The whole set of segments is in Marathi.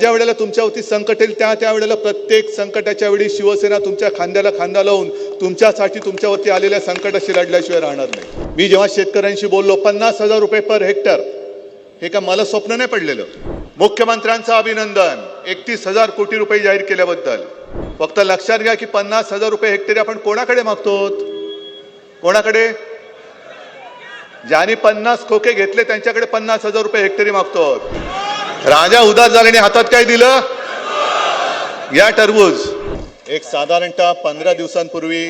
ज्या वेळेला तुमच्यावरती संकट येईल त्या त्या वेळेला प्रत्येक संकटाच्या वेळी शिवसेना तुमच्या खांद्याला खांदा लावून तुमच्यासाठी तुमच्यावरती आलेल्या संकटाशी लढल्याशिवाय राहणार नाही. मी जेव्हा शेतकऱ्यांशी बोललो पन्नास हजार रुपये पर हेक्टर हे का मला स्वप्न नाही पडलेलं. मुख्यमंत्र्यांचं अभिनंदन एकतीस हजार कोटी रुपये जाहीर केल्याबद्दल. फक्त लक्षात घ्या की पन्नास हजार रुपये हेक्टरी आपण कोणाकडे मागतो कोणाकडे? ज्यांनी पन्नास खोके घेतले त्यांच्याकडे पन्नास हजार रुपये हेक्टरी मागतो राजा उदास झाल्याने हातात काय दिलं? या टरबूज. एक साधारणतः पंधरा दिवसांपूर्वी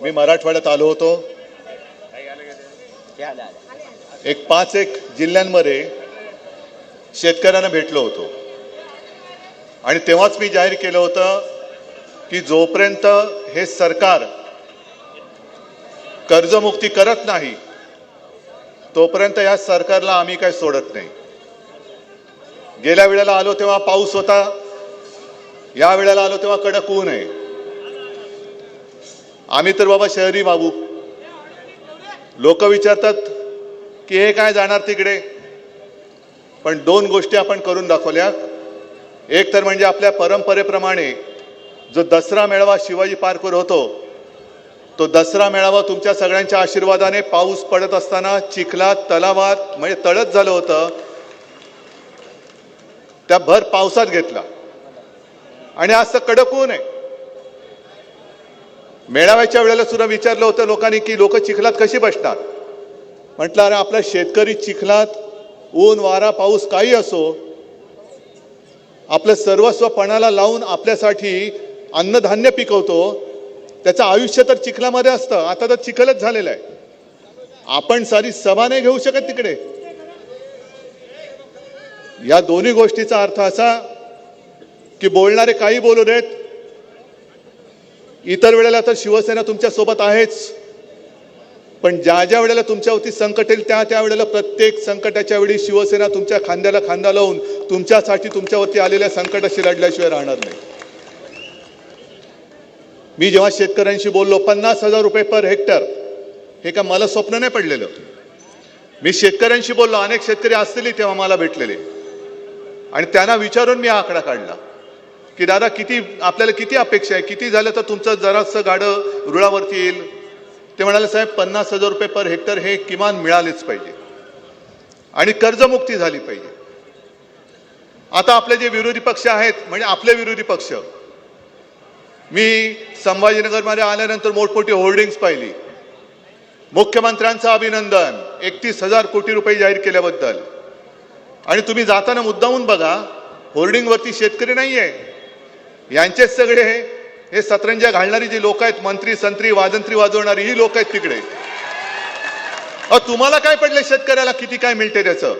मी मराठवाड्यात आलो होतो. एक पाच एक जिल्ह्यांमध्ये शेतकऱ्यांना भेटलो होतो. आणि तेव्हाच मी जाहीर केलं होतं की जोपर्यंत हे सरकार कर्जमुक्ती करत नाही तोपर्यंत या सरकारला आम्ही काय सोडत नाही. गेल्या वेळेला आलो तेव्हा पाऊस होता. या वेळेला आलो तेव्हा कडक ऊन आहे. आम्ही तर बाबा शहरी बाबू. लोक विचारतात की हे काय जाणार तिकडे? पण दोन गोष्टी आपण करून दाखवल्या. एक तर म्हणजे आपल्या परंपरेप्रमाणे जो दसरा मेळावा शिवाजी पार्कवर होतो तो दसरा मेळावा तुमच्या सगळ्यांच्या आशीर्वादाने पाऊस पडत असताना चिखलात तलावात म्हणजे तळत झालं होतं. त्या भर पावसात घेतला. आणि आज तर कडक ऊन आहे. मेळाव्याच्या वेळेला सुद्धा विचारलं होतं लोकांनी की लोक चिखलात कशी बसणार म्हटलं अरे आपला शेतकरी चिखलात ऊन वारा पाऊस काही असो आपलं सर्वस्व पणाला लावून आपल्यासाठी अन्नधान्य पिकवतो त्याचं आयुष्य तर चिखलामध्ये असतं आता तर चिखलच झालेलं आहे. आपण सारी सभा नाही घेऊ शकत तिकडे. या दोन्ही गोष्टीचा अर्थ असा की बोलणारे काही बोलू देत इतर वेळेला तर शिवसेना तुमच्यासोबत आहेच पण ज्या ज्या वेळेला तुमच्यावरती संकट येईल त्या त्या वेळेला प्रत्येक संकटाच्या वेळी शिवसेना तुमच्या खांद्याला खांदा लावून तुमच्यासाठी तुमच्यावरती आलेल्या संकटाशी लढल्याशिवाय राहणार नाही. मी जेव्हा शेतकऱ्यांशी बोललो पन्नास हजार रुपये पर हेक्टर हे का मला स्वप्न नाही पडलेलं. मी शेतकऱ्यांशी बोललो अनेक शेतकरी असतील तेव्हा मला भेटलेले. आणि त्यांना विचारून मी आकडा काढला. की दादा किती आपल्याला किती अपेक्षा आहे? किती झालं तर तुमचं जरासं गाडं रुळावरती येईल? ते म्हणाले साहेब पन्नास हजार रुपये पर हेक्टर हे किमान मिळालेच पाहिजे. आणि कर्जमुक्ती झाली पाहिजे. आता आपले जे विरोधी पक्ष आहेत म्हणजे आपले विरोधी पक्ष मी संभाजीनगरमध्ये आल्यानंतर मोठमोठी होर्डिंग्स पाहिली. मुख्यमंत्र्यांचं अभिनंदन एकतीस हजार कोटी रुपये जाहीर केल्याबद्दल. आणि तुम्ही जाताना मुद्दामून बघा होर्डिंगवरती शेतकरी नाही आहे यांचेच सगळे हे सतरंजा घालणारी जी लोक आहेत मंत्री संत्री वादंत्री वाजवणारी ही लोक आहेत तिकडे. अ तुम्हाला काय पडले शेतकऱ्याला? किती काय मिळते त्याचं?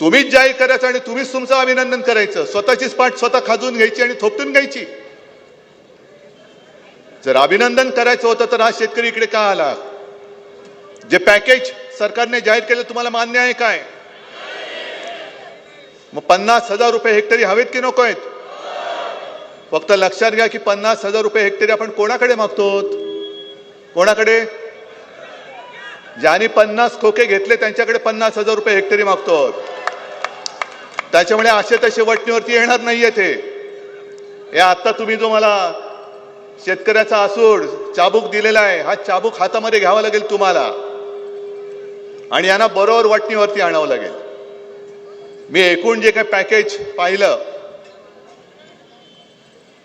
तुम्हीच जाहीर करायचं आणि तुम्हीच तुमचं अभिनंदन करायचं. स्वतःचीच पाठ स्वतः खाजून घ्यायची आणि थोपटून घ्यायची. जर अभिनंदन करायचं होतं तर हा शेतकरी इकडे का आला? जे पॅकेज सरकारने जाहीर केलं तुम्हाला मान्य आहे काय? मग पन्नास हजार रुपये हेक्टरी हवेत की नको आहेत? फक्त लक्षात घ्या की पन्नास हजार रुपये हेक्टरी आपण कोणाकडे मागतो कोणाकडे? ज्यांनी पन्नास खोके घेतले त्यांच्याकडे पन्नास हजार रुपये हेक्टरी मागतो त्याच्यामुळे असे तसे वटणीवरती येणार नाहीये ते. हे आता तुम्ही जो मला शेतकऱ्याचा आसूड चाबूक दिलेला आहे हा चाबूक हातामध्ये घ्यावा लागेल तुम्हाला. आणि यांना बरोबर वटणीवरती आणावं लागेल. मी एकूण जे काही पॅकेज पाहिलं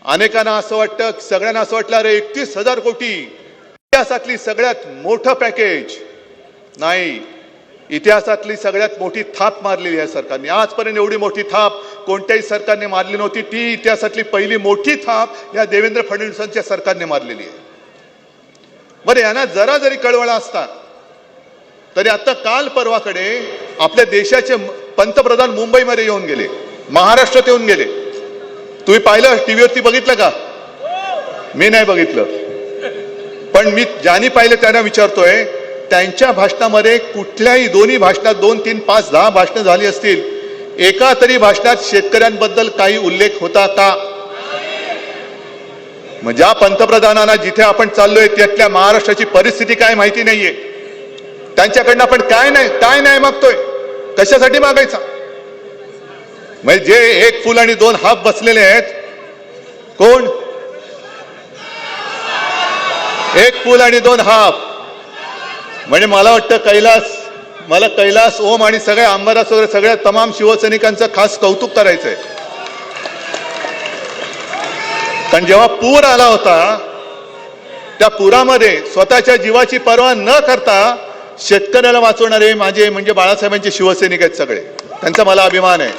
अनेकांना असं वाटतं सगळ्यांना असं वाटलं अरे एकतीस हजार कोटी. इतिहासातली सगळ्यात मोठं पॅकेज नाही इतिहासातली सगळ्यात मोठी थाप मारलेली आहे सरकारने. आजपर्यंत एवढी मोठी थाप कोणत्याही सरकारने मारली नव्हती. ती इतिहासातली पहिली मोठी थाप या देवेंद्र फडणवीसांच्या सरकारने मारलेली आहे. बरं यांना जरा जरी कळवळा असता तरी आता काल परवाकडे आपल्या देशाचे पंतप्रधान मुंबईमध्ये येऊन गेले महाराष्ट्रात येऊन गेले. तुम्ही पाहिलं टीव्हीवरती बघितलं का? मी नाही बघितलं. पण मी ज्यांनी पाहिलं त्यांना विचारतोय त्यांच्या भाषणामध्ये कुठल्याही दोन्ही भाषणात दोन तीन पाच दहा भाषणं झाली असतील एका तरी भाषणात शेतकऱ्यांबद्दल काही उल्लेख होता का? मग ज्या पंतप्रधानांना जिथे आपण चाललोय त्यातल्या महाराष्ट्राची परिस्थिती काय माहिती नाहीये. त्यांच्याकडनं आपण काय नाही काय नाही मागतोय? कशासाठी मागायचा? म्हणजे जे एक फुल आणि दोन हाफ बसलेले आहेत कोण? एक फुल आणि दोन हाफ. म्हणजे मला वाटतं कैलास मला कैलास ओम आणि सगळ्या अंबादास वगैरे सगळ्या तमाम शिवसैनिकांचं खास कौतुक करायचंय. कारण जेव्हा पूर आला होता त्या पुरामध्ये स्वतःच्या जीवाची पर्वा न करता शेतकऱ्याला वाचवणारे माझे म्हणजे बाळासाहेबांचे शिवसैनिक आहेत सगळे. त्यांचा मला अभिमान आहे.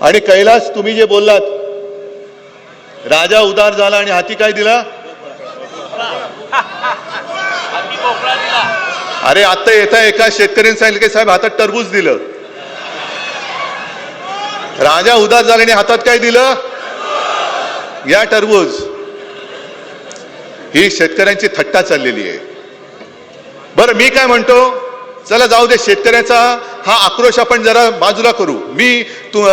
आणि कैलास तुम्ही जे बोललात राजा उदार झाला आणि हाती काय दिला? अरे आता येता एका शेतकऱ्याने सांगितलं की साहेब हातात टरबूज दिलं. राजा उदार झाला आणि हातात काय दिलं? या टरबूज. ही शेतकऱ्यांची थट्टा चाललेली आहे. बरं मी काय म्हणतो? चला जाऊ दे शेतकऱ्याचा हा आक्रोश आपण जरा बाजूला करू. मी तू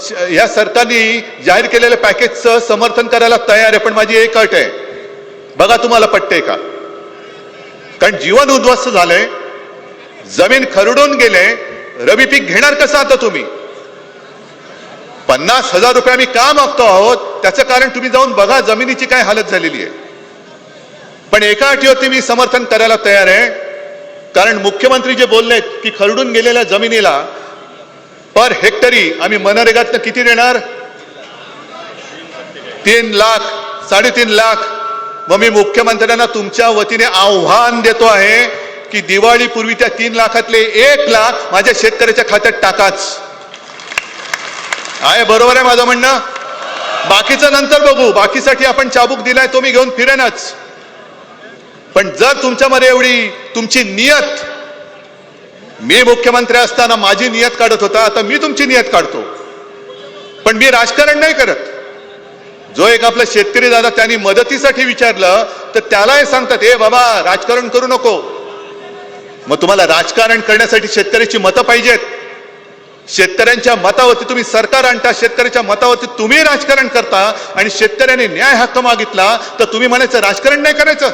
श- या सरकारने जाहीर केलेल्या पॅकेजचं समर्थन करायला तयार आहे पण माझी एक अट आहे. बघा तुम्हाला पटते का? कारण जीवन उद्ध्वस्त झालंय जमीन खरडून गेले रबी पीक घेणार कसं आता तुम्ही? पन्नास हजार रुपये आम्ही का मागतो आहोत? त्याचं कारण तुम्ही जाऊन बघा जमिनीची काय हालत झालेली आहे. पण एका अटीवरती मी समर्थन करायला तयार आहे. कारण मुख्यमंत्री जे बोललेत की खरडून गेलेल्या जमिनीला पर हेक्टरी आम्ही मनरेगातनं किती देणार? तीन लाख साडेतीन लाख. मग मी मुख्यमंत्र्यांना तुमच्या वतीने आव्हान देतो आहे की दिवाळीपूर्वी त्या तीन लाखातले एक लाख माझ्या शेतकऱ्याच्या खात्यात टाकाच. आहे बरोबर आहे माझं म्हणणं? बाकीचं नंतर बघू. बाकीसाठी आपण चाबूक दिलाय तो मी घेऊन फिरेनच. पण जर तुमच्यामध्ये एवढी तुमची नियत मी मुख्यमंत्री असताना माझी नियत काढत होता आता मी तुमची नियत काढतो. पण मी राजकारण नाही करत. जो एक आपला शेतकरी दादा त्यांनी मदतीसाठी विचारलं तर त्याला हे सांगतात हे बाबा राजकारण करू नको. मग तुम्हाला राजकारण करण्यासाठी शेतकऱ्याची मतं पाहिजेत. शेतकऱ्यांच्या मतावरती तुम्ही सरकार आणता शेतकऱ्याच्या मतावरती तुम्ही राजकारण करता आणि शेतकऱ्याने न्याय हक्क मागितला तर तुम्ही म्हणायचं राजकारण नाही करायचं.